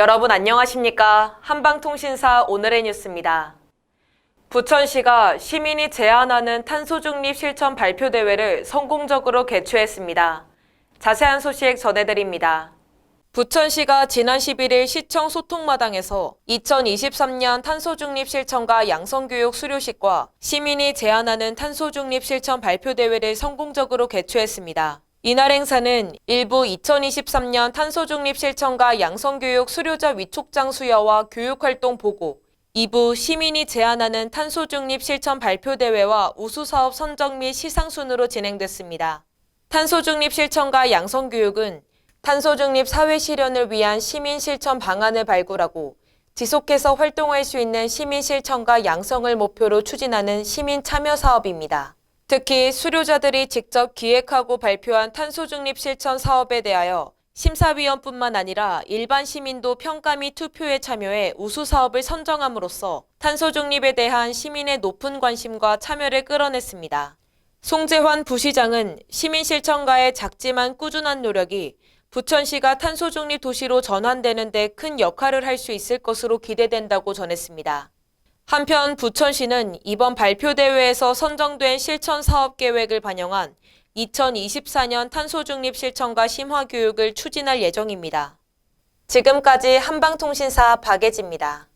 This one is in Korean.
여러분 안녕하십니까? 한방통신사 오늘의 뉴스입니다. 부천시가 시민이 제안하는 탄소중립 실천 발표 대회를 성공적으로 개최했습니다. 자세한 소식 전해드립니다. 부천시가 지난 11일 시청 소통마당에서 2023년 탄소중립 실천과 양성교육 수료식과 시민이 제안하는 탄소중립 실천 발표 대회를 성공적으로 개최했습니다. 이날 행사는 일부 2023년 탄소중립 실천과 양성교육 수료자 위촉장 수여와 교육활동 보고, 2부 시민이 제안하는 탄소중립 실천 발표대회와 우수사업 선정 및 시상순으로 진행됐습니다. 탄소중립 실천과 양성교육은 탄소중립 사회 실현을 위한 시민 실천 방안을 발굴하고 지속해서 활동할 수 있는 시민 실천과 양성을 목표로 추진하는 시민 참여 사업입니다. 특히 수료자들이 직접 기획하고 발표한 탄소 중립 실천 사업에 대하여 심사위원뿐만 아니라 일반 시민도 평가 및 투표에 참여해 우수 사업을 선정함으로써 탄소 중립에 대한 시민의 높은 관심과 참여를 끌어냈습니다. 송재환 부시장은 시민 실천가의 작지만 꾸준한 노력이 부천시가 탄소 중립 도시로 전환되는 데 큰 역할을 할 수 있을 것으로 기대된다고 전했습니다. 한편 부천시는 이번 발표대회에서 선정된 실천 사업 계획을 반영한 2024년 탄소중립 실천과 심화 교육을 추진할 예정입니다. 지금까지 한방통신사 박예지입니다.